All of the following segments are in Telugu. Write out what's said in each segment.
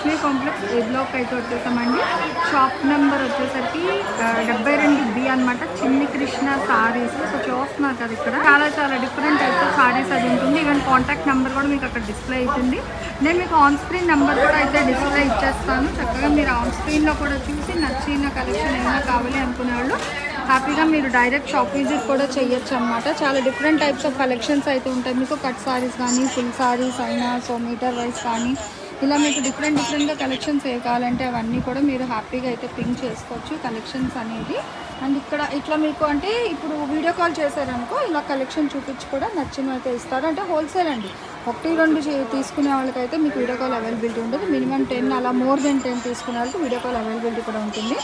మన కాంప్లెక్స్ ఏ బ్లాక్ అయితే వచ్చేసామండి. షాప్ నెంబర్ వచ్చేసరికి డెబ్బై రెండు బి అనమాట చిన్ని కృష్ణ సారీస్. సో చూస్తున్నారు కదా ఇక్కడ. చాలా చాలా డిఫరెంట్ టైప్స్ ఆఫ్ సారీస్ అది ఉంటుంది. ఈవెన్ కాంటాక్ట్ నెంబర్ కూడా మీకు అక్కడ డిస్ప్లే అవుతుంది. నేను మీకు ఆన్ స్క్రీన్ నెంబర్ కూడా అయితే డిస్ప్లే ఇచ్చేస్తాను. చక్కగా మీరు ఆన్ స్క్రీన్లో కూడా చూసి నచ్చిన కలెక్షన్ ఏమైనా కావాలి అనుకునే వాళ్ళు హ్యాపీగా మీరు డైరెక్ట్ షాప్ విజిట్ కూడా చేయొచ్చు అనమాట చాలా డిఫరెంట్ టైప్స్ ఆఫ్ కలెక్షన్స్ అయితే ఉంటాయి. మీకు కట్ సారీస్ కానీ ఫుల్ సారీస్ అయినా సో మీటర్ వైస్ కానీ ఇలా మీకు డిఫరెంట్ డిఫరెంట్గా కలెక్షన్స్ ఏ కావాలంటే అవన్నీ కూడా మీరు హ్యాపీగా అయితే పింక్ చేసుకోవచ్చు కలెక్షన్స్ అనేది. అండ్ ఇక్కడ ఇట్లా మీకు అంటే ఇప్పుడు వీడియో కాల్ చేశారనుకో ఇలా కలెక్షన్ చూపించి కూడా నచ్చినవి అయితే ఇస్తారు. అంటే హోల్సేల్ అండి. ఒకటి రెండు చే- తీసుకునే వాళ్ళకైతే మీకు వీడియో కాల్ అవైలబిలిటీ ఉండదు మినిమం టెన్ అలా మోర్ దెన్ టెన్ తీసుకునే వాళ్ళకి వీడియో కాల్ అవైలబిలిటీ కూడా ఉంటుంది.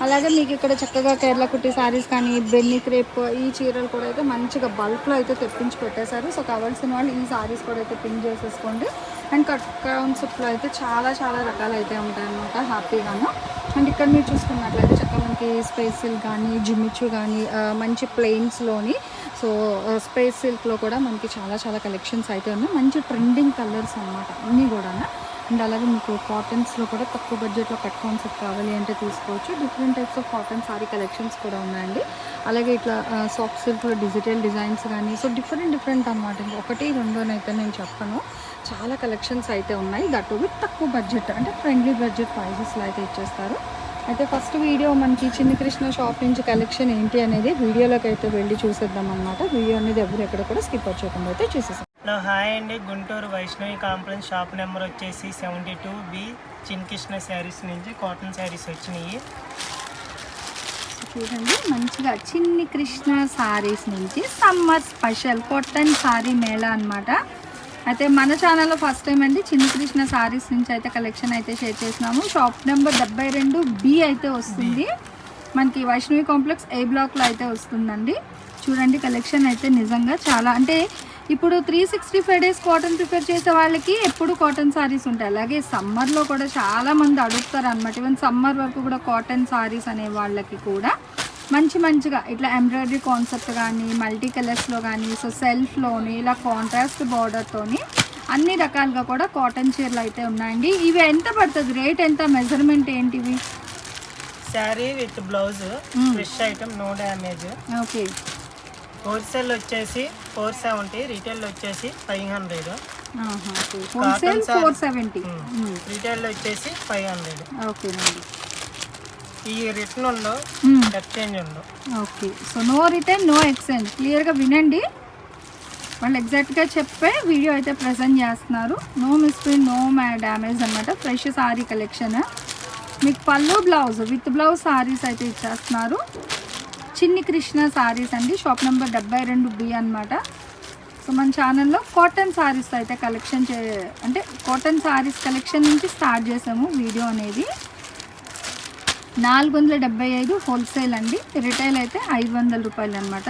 అలాగే మీకు ఇక్కడ చక్కగా కేరళ కుట్టి సారీస్ కానీ బెన్ని క్రేప్ ఈ చీరలు కూడా అయితే మంచిగా బల్క్లో అయితే తెప్పించి పెట్టేశారు. సో కావాల్సిన వాళ్ళు ఈ సారీస్ కూడా అయితే పిన్ చేసేసుకోండి. అండ్ కట్ కాన్సెప్ట్లో అయితే చాలా చాలా రకాలు అయితే ఉంటాయి అన్నమాట హ్యాపీగాను. అండ్ ఇక్కడ మీరు చూసుకున్నట్లయితే చక్కగా మనకి స్పేస్ సిల్క్ కానీ జిమ్మిచ్చు కానీ మంచి ప్లెయిన్స్లోని సో స్పేస్ సిల్క్లో కూడా మనకి చాలా చాలా కలెక్షన్స్ అయితే ఉన్నాయి. మంచి ట్రెండింగ్ కలర్స్ అన్నమాట అన్నీ కూడా అండ్ అలాగే మీకు కాటన్స్లో కూడా తక్కువ బడ్జెట్లో కట్ కాన్సెప్ట్ కావాలి అంటే తీసుకోవచ్చు. Different types of cotton sari collections కూడా ఉన్నాయండి. అలాగే ఇట్లా సాఫ్ట్ సిల్క్లో డిజిటల్ డిజైన్స్ కానీ సో డిఫరెంట్ డిఫరెంట్ అనమాట ఇంకా ఒకటి రెండోనైతే నేను చెప్పను. చాలా కలెక్షన్స్ అయితే ఉన్నాయి. దట్ విత్ తక్కువ బడ్జెట్ అంటే ఫ్రెండ్లీ బడ్జెట్ ప్రైజెస్లో అయితే ఇచ్చేస్తారు. అయితే ఫస్ట్ వీడియో మనకి చిన్ని కృష్ణ షాప్ నుంచి కలెక్షన్ ఏంటి అనేది వీడియోలోకి అయితే వెళ్ళి చూసేద్దాం అనమాట వీడియో అనేది ఎవరు ఎక్కడ కూడా స్కిప్ వచ్చేయకుండా అయితే చూసేసాం హలో హాయ్ అండి Guntur Vaishnavi complex shop number వచ్చేసి seventy two B Chinnikrishna saris నుంచి కాటన్ శారీస్ వచ్చినాయి. చూడండి మంచిగా చిన్ని కృష్ణ సారీస్ నుంచి సమ్మర్ స్పెషల్ కాటన్ శారీ మేళా అన్నమాట. అయితే మన ఛానల్లో ఫస్ట్ టైం అండి చిన్ని కృష్ణ సారీస్ నుంచి అయితే కలెక్షన్ అయితే షేర్ చేసినాము షాప్ నెంబర్ డెబ్బై రెండు బి అయితే వస్తుంది. మనకి వైష్ణవి కాంప్లెక్స్ ఏ బ్లాక్లో అయితే వస్తుందండి. చూడండి కలెక్షన్ అయితే నిజంగా చాలా అంటే ఇప్పుడు three sixty five days cotton prepare చేసే వాళ్ళకి ఎప్పుడు కాటన్ సారీస్ ఉంటాయి. అలాగే సమ్మర్లో కూడా చాలా మంది అడుగుతారు అనమాట ఈవెన్ సమ్మర్ వరకు కూడా కాటన్ సారీస్ అనే వాళ్ళకి కూడా మంచి మంచిగా ఇట్లా ఎంబ్రాయిడరీ కాన్సెప్ట్ కానీ మల్టీ కలర్స్లో కానీ సో సెల్ఫ్లోని ఇలా కాంట్రాస్ట్ బార్డర్తోని అన్ని రకాలుగా కూడా కాటన్ చీరలు అయితే ఉన్నాయండి. ఇవి ఎంత పడుతుంది? రేట్ ఎంత? మెజర్మెంట్ ఏంటివి? Sari with blouse. Fresh item no damage okay wholesale వచ్చేసి ఫోర్ సెవెంటీ రీటైల్ వచ్చేసి five hundred. Wholesale. Four seventy. Retail వచ్చేసి ఫైవ్ హండ్రెడ్. ఓకేనండి ఈ రిటర్న్ ఉండవు ఎక్స్చేంజ్ ఉండవు okay. So no return no exchange. క్లియర్గా వినండి. వాళ్ళు ఎగ్జాక్ట్గా చెప్పే వీడియో అయితే ప్రజెంట్ చేస్తున్నారు. నో మిస్ప్రింట్ నో మ్యా డ్యామేజ్ అనమాట ఫ్రెష్ సారీ కలెక్షన్. మీకు పళ్ళు బ్లౌజ్ విత్ బ్లౌజ్ సారీస్ అయితే ఇచ్చేస్తున్నారు. చిన్ని కృష్ణ సారీస్ అండి. షాప్ నెంబర్ డెబ్బై రెండు బి అనమాట సో మన ఛానల్లో కాటన్ సారీస్ అయితే కలెక్షన్ చే అంటే కాటన్ సారీస్ కలెక్షన్ నుంచి స్టార్ట్ చేసాము వీడియో అనేది. నాలుగు వందల డెబ్బై ఐదు హోల్సేల్ అండి. రిటైల్ అయితే ఐదు వందల రూపాయలు అనమాట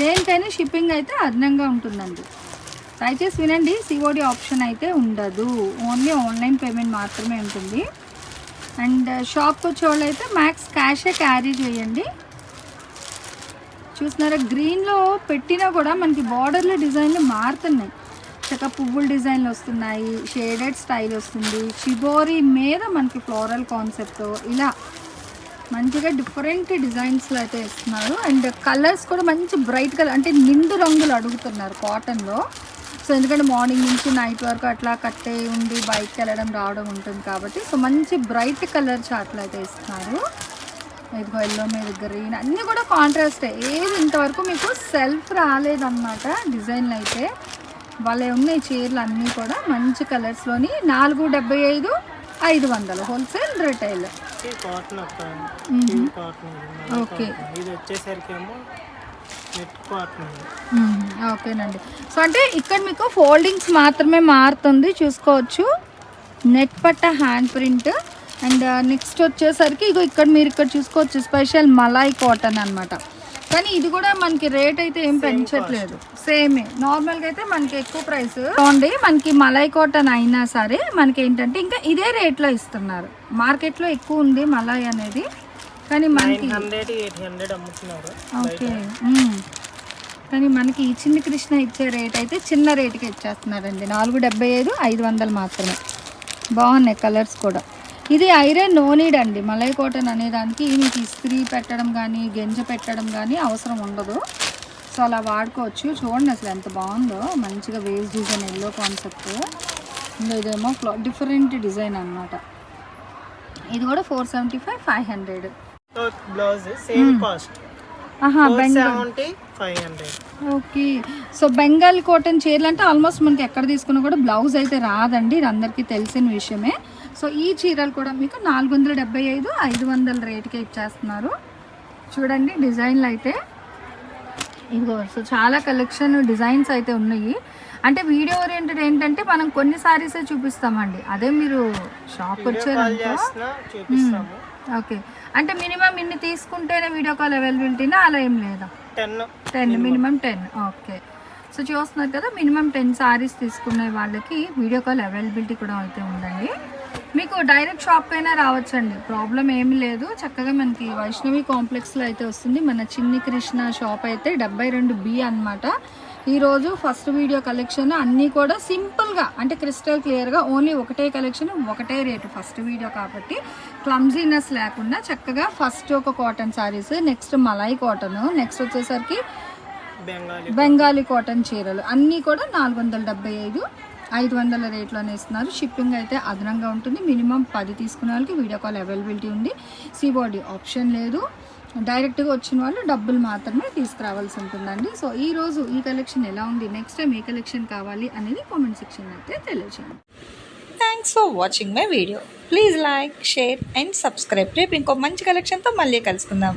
దేనికైనా షిప్పింగ్ అయితే అదనంగా ఉంటుందండి. దయచేసి వినండి సిఓడి ఆప్షన్ అయితే ఉండదు. ఓన్లీ ఆన్లైన్ పేమెంట్ మాత్రమే ఉంటుంది. అండ్ షాప్కి వచ్చేవాళ్ళు అయితే మ్యాక్స్ క్యాషే క్యారీ చేయండి. చూస్తున్నారా గ్రీన్లో పెట్టినా కూడా మనకి బార్డర్లో డిజైన్లు మారుతున్నాయి. చక్కగా పువ్వుల డిజైన్లు వస్తున్నాయి షేడెడ్ స్టైల్ వస్తుంది. చిబోరీ మీద మనకి ఫ్లోరల్ కాన్సెప్ట్ ఇలా మంచిగా డిఫరెంట్ డిజైన్స్లో అయితే ఇస్తున్నారు. అండ్ కలర్స్ కూడా మంచి బ్రైట్ కలర్ అంటే నిండు రంగులు అడుగుతున్నారు కాటన్లో సో ఎందుకంటే మార్నింగ్ నుంచి నైట్ వరకు అట్లా కట్టే ఉండి బయటకు వెళ్ళడం రావడం ఉంటుంది కాబట్టి సో మంచి బ్రైట్ కలర్ చాట్లు అయితే ఇస్తున్నారు. ఇదిగో ఎల్లో మీద గ్రీన్ అన్నీ కూడా కాంట్రాస్టే ఏది ఇంతవరకు మీకు సెల్ఫ్ రాలేదన్నమాట డిజైన్లు అయితే. వాళ్ళే ఉన్నాయి చీరలు అన్నీ కూడా. మంచి కలర్స్లోని నాలుగు డెబ్బై ఐదు ఐదు వందలు. Wholesale retail okay. ఇది వచ్చేసరికి ఏమో. ఓకేనండి. సో అంటే ఇక్కడ మీకు ఫోల్డింగ్స్ మాత్రమే మారుతుంది. చూసుకోవచ్చు. నెట్ పట్ట హ్యాండ్ ప్రింట్ అండ్ నెక్స్ట్ వచ్చేసరికి ఇగో ఇక్కడ మీరు ఇక్కడ చూసుకోవచ్చు స్పెషల్ మలాయ్ కాటన్ అన్నమాట. కానీ ఇది కూడా మనకి రేట్ అయితే ఏం పెంచట్లేదు. సేమే నార్మల్గా అయితే మనకి ఎక్కువ ప్రైస్ చూడండి మనకి మలాయ్ కాటన్ అయినా సరే మనకి ఏంటంటే ఇంకా ఇదే రేట్లో ఇస్తున్నారు. మార్కెట్లో ఎక్కువ ఉంది మలాయ్ అనేది. కానీ మనకి ఓకే. కానీ మనకి ఈ చిన్న కృష్ణ ఇచ్చే రేట్ అయితే చిన్న రేటుకి ఇచ్చేస్తున్నారండి. నాలుగు డెబ్బై ఐదు ఐదు వందలు మాత్రమే. బాగున్నాయి కలర్స్ కూడా. ఇది ఐరన్ నో నీడ్ అండి. మలై కాటన్ అనే దానికి మీకు ఇస్త్రీ పెట్టడం కానీ గెంజ పెట్టడం కానీ అవసరం ఉండదు. సో అలా వాడుకోవచ్చు. చూడండి అసలు ఎంత బాగుందో. మంచిగా వేస్ట్ డిజైన్ ఎల్లో కాన్సెప్ట్ ఇంకా ఇదేమో డిఫరెంట్ డిజైన్ అన్నమాట. ఇది కూడా four seventy five five hundred blouse same cost ఆహా four Bengal seventy five hundred okay. So Bengal cotton చీరలు అంటే ఆల్మోస్ట్ మనకి ఎక్కడ తీసుకున్నా కూడా బ్లౌజ్ అయితే రాదండి. ఇది అందరికీ తెలిసిన విషయమే. సో ఈ చీరలు కూడా మీకు నాలుగు వందల డెబ్బై ఐదు ఐదు వందల రేటుకే ఇచ్చేస్తున్నారు. చూడండి డిజైన్లు అయితే. ఇదిగో సో చాలా కలెక్షన్ డిజైన్స్ అయితే ఉన్నాయి. అంటే వీడియో ఓరియంటెడ్ ఏంటంటే మనం కొన్ని సారీసే చూపిస్తామండి. అదే మీరు షాప్ చూపిస్తాము. ఓకే. అంటే మినిమం ఇన్ని తీసుకుంటేనే వీడియో కాల్ అవైలబిలిటీనా? అలా ఏం లేదా? Ten. Ten minimum ten. Okay. So చూస్తున్నారు కదా మినిమం టెన్ సారీస్ తీసుకునే వాళ్ళకి వీడియో కాల్ అవైలబిలిటీ కూడా అయితే ఉందండి. మీకు డైరెక్ట్ షాప్ అయినా రావచ్చండి. ప్రాబ్లం ఏమీ లేదు. చక్కగా మనకి వైష్ణవి కాంప్లెక్స్లో అయితే వస్తుంది. మన చిన్ని కృష్ణ షాప్ అయితే డెబ్బై రెండు బి అనమాట ఈరోజు ఫస్ట్ వీడియో కలెక్షన్ అన్నీ కూడా సింపుల్గా అంటే క్రిస్టల్ క్లియర్గా ఓన్లీ ఒకటే కలెక్షన్ ఒకటే రేటు ఫస్ట్ వీడియో కాబట్టి క్లమ్జీనెస్ లేకుండా చక్కగా ఫస్ట్ ఒక cotton saris next malai cotton next వచ్చేసరికి బెంగాలీ బెంగాలీ కాటన్ చీరలు అన్నీ కూడా నాలుగు వందల డెబ్బై ఐదు. ఐదు వందల రేట్లోనే ఇస్తున్నారు. షిప్పింగ్ అయితే అదనంగా ఉంటుంది. మినిమం పది తీసుకునే వాళ్ళకి వీడియో కాల్ అవైలబిలిటీ ఉంది. సీ బాడీ ఆప్షన్ లేదు. డైరెక్ట్గా వచ్చిన వాళ్ళు డబ్బులు మాత్రమే తీసుకురావాల్సి ఉంటుందండి. సో ఈరోజు ఈ కలెక్షన్ ఎలా ఉంది? నెక్స్ట్ టైం ఏ కలెక్షన్ కావాలి అనేది కామెంట్ సెక్షన్ అయితే తెలియజేయండి. Thanks for watching my video please like share and subscribe రేపు ఇంకో మంచి కలెక్షన్తో మళ్ళీ కలుసుకుందాం.